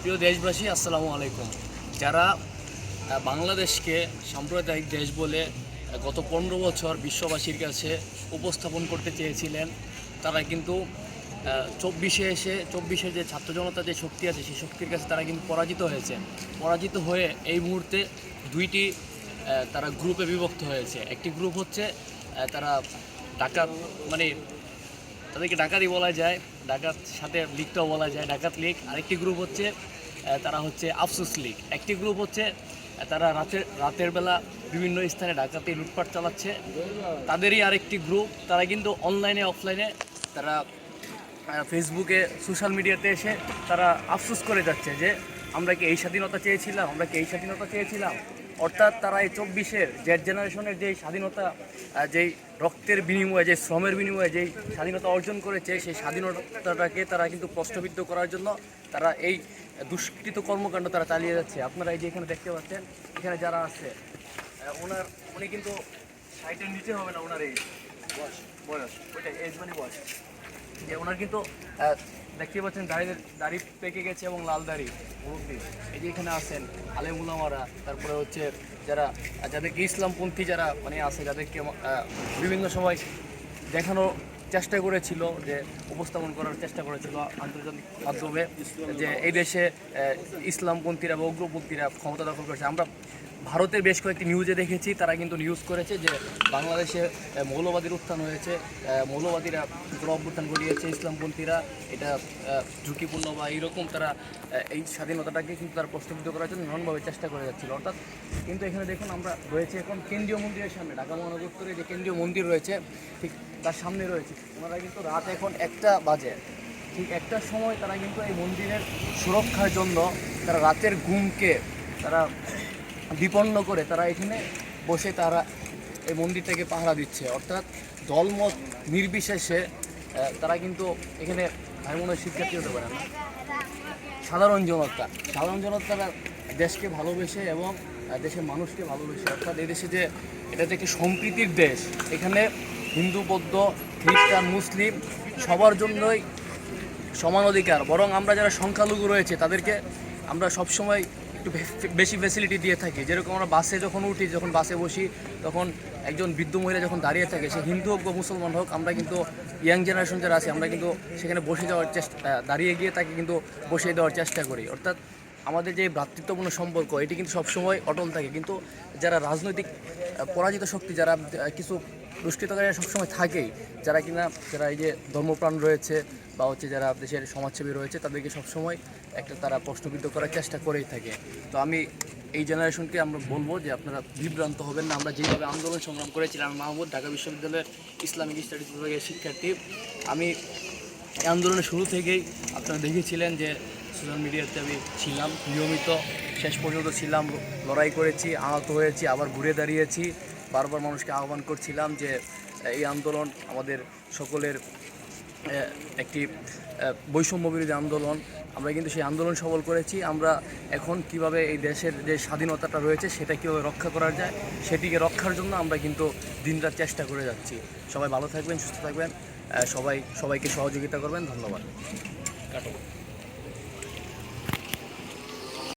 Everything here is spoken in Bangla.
প্রিয় দেশবাসী, আসসালামু আলাইকুম। যারা বাংলাদেশকে সাম্প্রদায়িক দেশ বলে গত পনেরো বছর বিশ্ববাসীর কাছে উপস্থাপন করতে চেয়েছিলেন, তারা কিন্তু চব্বিশে এসে চব্বিশের যে ছাত্র জনতা যে শক্তি আছে, সেই শক্তির কাছে তারা কিন্তু পরাজিত হয়েছে। পরাজিত হয়ে এই মুহূর্তে দুইটি তারা গ্রুপে বিভক্ত হয়েছে। একটি গ্রুপ হচ্ছে তারা ডাকাত মানে তাদেরকে ডাকাতি বলা যায়, ডাকাত সাথে লিগটাও বলা যায়, ডাকাত লিগ। আরেকটি গ্রুপ হচ্ছে তারা হচ্ছে আফসুস লিগ। একটি গ্রুপ হচ্ছে তারা রাতের রাতের বেলা বিভিন্ন স্থানে ডাকাতি লুটপাট চালাচ্ছে। তাদেরই আরেকটি গ্রুপ, তারা কিন্তু অনলাইনে, অফলাইনে তারা ফেসবুকে, সোশ্যাল মিডিয়াতে এসে তারা আফসোস করে যাচ্ছে যে, আমরা কি এই স্বাধীনতা চেয়েছিলাম, আমরা কি এই স্বাধীনতা চেয়েছিলাম? অর্থাৎ তারা এই চব্বিশের জেড জেনারেশনের যেই স্বাধীনতা যেই রক্তের বিনিময়ে যে শ্রমের বিনিময়ে যেই স্বাধীনতা অর্জন করেছে, সেই স্বাধীনতাটাকে তারা কিন্তু প্রশ্নবিদ্ধ করার জন্য তারা এই দুষ্কৃত কর্মকাণ্ড তারা চালিয়ে যাচ্ছে। আপনারা এই যে এখানে দেখতে পাচ্ছেন, এখানে যারা আছে ওনার, উনি কিন্তু সাইটের নিচে হবে না, ওনার এই বয়স। বয়স ওইটা এজ মানে বয়স। যে ওনার কিন্তু দেখতে পাচ্ছেন দাড়ি দাড়ি পেকে গেছে এবং লাল দাড়ি, মুরব্বী। এই যে এখানে আসেন আলেম উলামারা তারপরে হচ্ছে যারা, যাদেরকে ইসলামপন্থী যারা মানে আছে, যাদেরকে বিভিন্ন সময় দেখানো চেষ্টা করেছিল, যে উপস্থাপন করার চেষ্টা করেছিল আন্তর্জাতিক মাধ্যমে, যে এই দেশে ইসলামপন্থীরা বা উগ্রপন্থীরা ক্ষমতা দখল করেছে। আমরা ভারতের বেশ কয়েকটি নিউজে দেখেছি, তারা কিন্তু নিউজ করেছে যে বাংলাদেশে মৌলবাদীর উত্থান হয়েছে। মৌলবাদীরা বিপ্লব অভ্যুত্থান ঘটিয়েছে, ইসলামপন্থীরা, এটা ঝুঁকিপূর্ণ বা এইরকম তারা এই স্বাধীনতাটাকে কিন্তু তারা প্রশ্নবিদ্ধ করার জন্য নানানভাবে চেষ্টা করে যাচ্ছিল। অর্থাৎ কিন্তু এখানে দেখুন, আমরা রয়েছে এখন কেন্দ্রীয় মন্দিরের সামনে, ঢাকা মহানগর যে কেন্দ্রীয় মন্দির রয়েছে, ঠিক তার সামনে রয়েছে। ওনারা কিন্তু রাত এখন একটা বাজে। ঠিক একটার সময় তারা কিন্তু এই মন্দিরের সুরক্ষার জন্য তারা রাতের ঘুমকে তারা বিপন্ন করে তারা এখানে বসে তারা এই মন্দিরটাকে পাহারা দিচ্ছে। অর্থাৎ দলমত নির্বিশেষে তারা কিন্তু এখানে ভাই মনে হয় শিক্ষার্থী হতে পারে না। সাধারণ জনতা, সাধারণ জনতারা দেশকে ভালোবেসে এবং দেশের মানুষকে ভালোবেসে, অর্থাৎ এই দেশে যে এটা যে একটি সম্প্রীতির দেশ, এখানে হিন্দু, বৌদ্ধ, খ্রিস্টান, মুসলিম সবার জন্যই সমান অধিকার। বরং আমরা যারা সংখ্যালঘু রয়েছে, তাদেরকে আমরা সবসময় একটু বেশি ফেসিলিটি দিয়ে থাকি। যেরকম আমরা বাসে যখন উঠি, যখন বাসে বসি, তখন একজন বৃদ্ধ মহিলা যখন দাঁড়িয়ে থাকে, সে হিন্দু হোক বা মুসলমান হোক, আমরা কিন্তু ইয়াং জেনারেশন যারা আছে, আমরা কিন্তু সেখানে বসে যাওয়ার চেষ্টা দাঁড়িয়ে গিয়ে তাকে কিন্তু বসিয়ে দেওয়ার চেষ্টা করি। অর্থাৎ আমাদের যে ভ্রাতৃত্বপূর্ণ সম্পর্ক, এটি কিন্তু সবসময় অটল থাকে। কিন্তু যারা রাজনৈতিক পরাজিত শক্তি, যারা কিছু দুষ্কৃতকারীরা সবসময় থাকেই। যারা কিনা, যারা এই যে ধর্মপ্রাণ রয়েছে বা হচ্ছে যারা দেশের সমাজসেবী রয়েছে, তাদেরকে সবসময় একটা তারা প্রশ্নবিদ্ধ করার চেষ্টা করেই থাকে। তো আমি এই জেনারেশনকে আমরা বলব যে আপনারা বিভ্রান্ত হবেন না। আমরা যেভাবে আন্দোলন সংগ্রাম করেছিলাম মাহমুদ, ঢাকা বিশ্ববিদ্যালয়ের ইসলামিক স্টাডিজ বিভাগের শিক্ষার্থী। আমি এই আন্দোলনের শুরু থেকেই আপনারা দেখেছিলেন যে সোশ্যাল মিডিয়াতে আমি ছিলাম। নিয়মিত শেষ পর্যন্ত ছিলাম, লড়াই করেছি, আহত হয়েছি, আবার ঘুরে দাঁড়িয়েছি। বারবার মানুষকে আহ্বান করছিলাম যে, এই আন্দোলন আমাদের সকলের একটি বৈষম্য বিরোধী আন্দোলন। আমরা কিন্তু সেই আন্দোলন সবল করেছি। আমরা এখন কীভাবে এই দেশের যে স্বাধীনতাটা রয়েছে, সেটা কীভাবে রক্ষা করা যায়, সেটিকে রক্ষার জন্য আমরা কিন্তু দিনরাত চেষ্টা করে যাচ্ছি। সবাই ভালো থাকবেন, সুস্থ থাকবেন। সবাই, সবাইকে সহযোগিতা করবেন। ধন্যবাদ। কাটো